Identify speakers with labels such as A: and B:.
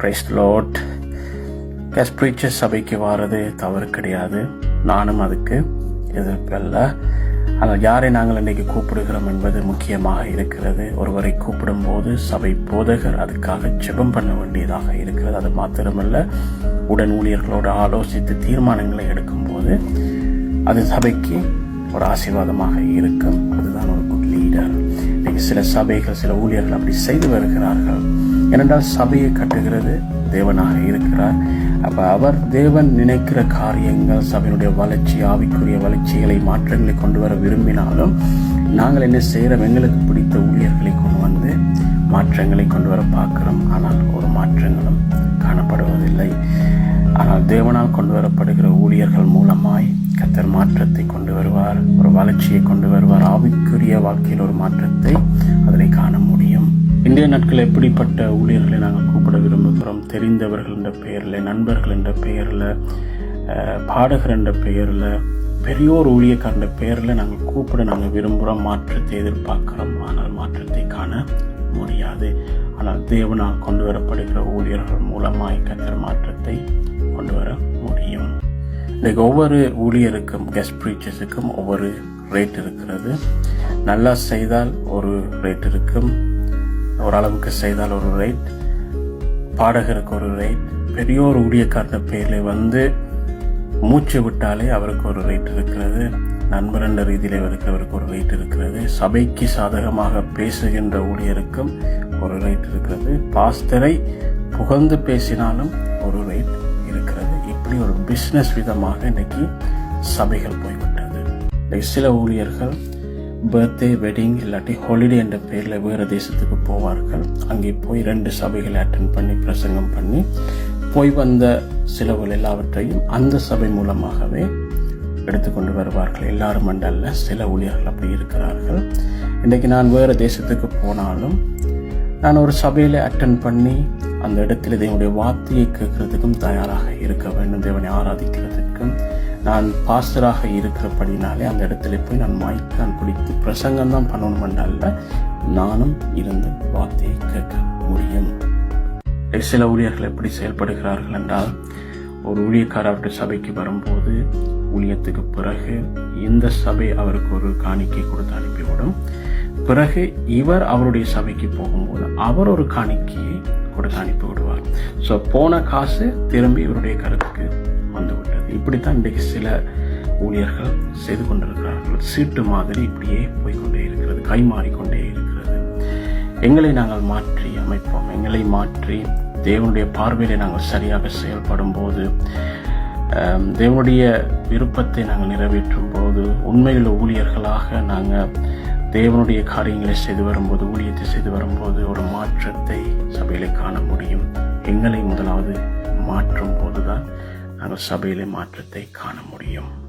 A: Price load guest preacher சபைக்கு வர்றது தவறு கிடையாது. நானும் அதுக்கு எதிர்ப்பு ஆனால் யாரை நாங்கள் இன்றைக்கு கூப்பிடுகிறோம் என்பது முக்கியமாக இருக்கிறது. ஒருவரை கூப்பிடும்போது சபை போதகர் அதுக்காக ஜெபம் பண்ண வேண்டியதாக இருக்கிறது. அது மாத்திரமல்ல உடன் ஊழியர்களோடு ஆலோசித்து தீர்மானங்களை எடுக்கும்போது அது சபைக்கு ஒரு ஆசீர்வாதமாக இருக்கும். அதுதான் ஒரு குட் லீடர் இன்னைக்கு சில சபைகள் சில ஊழியர்கள் அப்படி செய்து வருகிறார்கள். ஏனென்றால் சபையை கட்டுகிறது. தேவனாக இருக்கிறார். அப்ப அவர் தேவன் நினைக்கிற காரியங்கள் சபையினுடைய வளர்ச்சி ஆவிக்குரிய வளர்ச்சிகளை மாற்றங்களை கொண்டு வர விரும்பினாலும் நாங்கள் என்ன செய்கிறோம்? எங்களுக்கு பிடித்த ஊழியர்களை கொண்டு வந்து மாற்றங்களை கொண்டு வர பார்க்கிறோம். ஆனால் ஒரு மாற்றங்களும் காணப்படுவதில்லை. ஆனால் தேவனால் கொண்டு வரப்படுகிற ஊழியர்கள் மூலமாய் கத்தர் மாற்றத்தை கொண்டு வருவார். ஒரு வளர்ச்சியை கொண்டு வருவார். ஆவிக்குரிய வாழ்க்கையில் ஒரு மாற்றத்தை அதில் காண முடியும். இந்திய நாட்கள் எப்படிப்பட்ட ஊழியர்களை நாங்கள் கூப்பிட விரும்புகிறோம்? தெரிந்தவர்கள் என்ற பெயரில் நண்பர்கள் என்ற பெயரில் பாடகர் என்ற பெயரில் பெரியோர் ஊழியக்காரன்ற பெயரில் நாங்கள் கூப்பிட நாங்கள் விரும்புகிறோம். மாற்றத்தை எதிர்பார்க்கிறோம். ஆனால் மாற்றத்தை காண முடியாது. ஆனால் தேவனால் கொண்டு வரப்படுகிற ஊழியர்கள் மூலமாய் கத்தர் மாற்றத்தை கொண்டு வர முடியும். இன்றைக்கு ஒவ்வொரு ஊழியருக்கும் கெஸ்ட் ப்ரீச்சர்ஸுக்கும் ஒவ்வொரு ரேட் இருக்கிறது. நல்லா செய்தால் ஒரு ரேட் இருக்கும். ஓரளவுக்கு செய்தால் ஒரு ரைட் பாடகருக்கு ஒரு ரைட் பெரியோர் ஊழியக்காரர் பேரில் வந்து மூச்சு விட்டாலே அவருக்கு ஒரு ரைட் இருக்கிறது. நண்பர் என்ற ரீதியில் இருக்கிறவருக்கு ஒரு ரைட் இருக்கிறது. சபைக்கு சாதகமாக பேசுகின்ற ஊழியருக்கும் ஒரு ரேட் இருக்கிறது. பாஸ்தரை புகழ்ந்து பேசினாலும் ஒரு ரைட் இருக்கிறது. இப்படி ஒரு பிஸ்னஸ் விதமாக இன்றைக்கி சபைகள் போய்விட்டது. சில ஊழியர்கள் பர்த்டே வெட்டிங் இல்லாட்டி ஹாலிடே என்ற பேரில் வேறு தேசத்துக்கு போவார்கள். அங்கே போய் ரெண்டு சபைகளை அட்டன் பண்ணி பிரசங்கம் பண்ணி போய் வந்த செலவுகள் எல்லாவற்றையும் அந்த சபை மூலமாகவே எடுத்துக்கொண்டு வருவார்கள். எல்லாரும் மண்டலில் சில ஊழியர்கள் அப்படி இருக்கிறார்கள். இன்றைக்கு நான் வேறு தேசத்துக்கு போனாலும் நான் ஒரு சபையில் அட்டன் பண்ணி அந்த இடத்துல தேவனுடைய வார்த்தையை கேட்கறதுக்கும் தயாராக இருக்க வேண்டும். தேவனை ஆராதிக்கிறது. ஆராதிக்கிறதுக்கும் நான் பாஸ்டராக இருக்கிறபடினாலே அந்த இடத்துல போய் நான் மைக் நான் பிடித்து பிரசங்கம் தான் பண்ணணும் அல்ல நானும் இருந்து வார்த்தையை கேட்க முடியும். சில ஊழியர்கள் எப்படி செயல்படுகிறார்கள் என்றால் ஒரு ஊழியக்காரர் அவருடைய சபைக்கு வரும்போது ஊழியத்துக்கு பிறகு இந்த சபை அவருக்கு ஒரு காணிக்கை கொடுத்து அனுப்பிவிடும். பிறகு இவர் அவருடைய சபைக்கு போகும்போது அவர் ஒரு காணிக்கையை கொடுத்து அனுப்பி விடுவார் ஸோ போன காசு திரும்பி இவருடைய கருத்துக்கு வந்து இப்படித்தான் இன்றைக்கு சில ஊழியர்கள் செய்து கொண்டிருக்கிறார்கள். சீட்டு மாதிரி இப்படியே போய்க்கொண்டே இருக்கிறது கை மாறிக்கொண்டே இருக்கிறது. எங்களை நாங்கள் மாற்றி அமைப்போம். எங்களை மாற்றி தேவனுடைய பார்வையிலே நாங்கள் சரியாக செயல்படும் போது தேவனுடைய விருப்பத்தை நாங்கள் நிறைவேற்றும் போது உண்மையில் ஊழியர்களாக நாங்கள் தேவனுடைய காரியங்களை செய்து வரும்போது ஊழியத்தை செய்து வரும்போது ஒரு மாற்றத்தை சபையிலே காண முடியும். எங்களை முதலாவது மாற்றும் போதுதான் அரசபையிலே மாற்றத்தை காண முடியும்.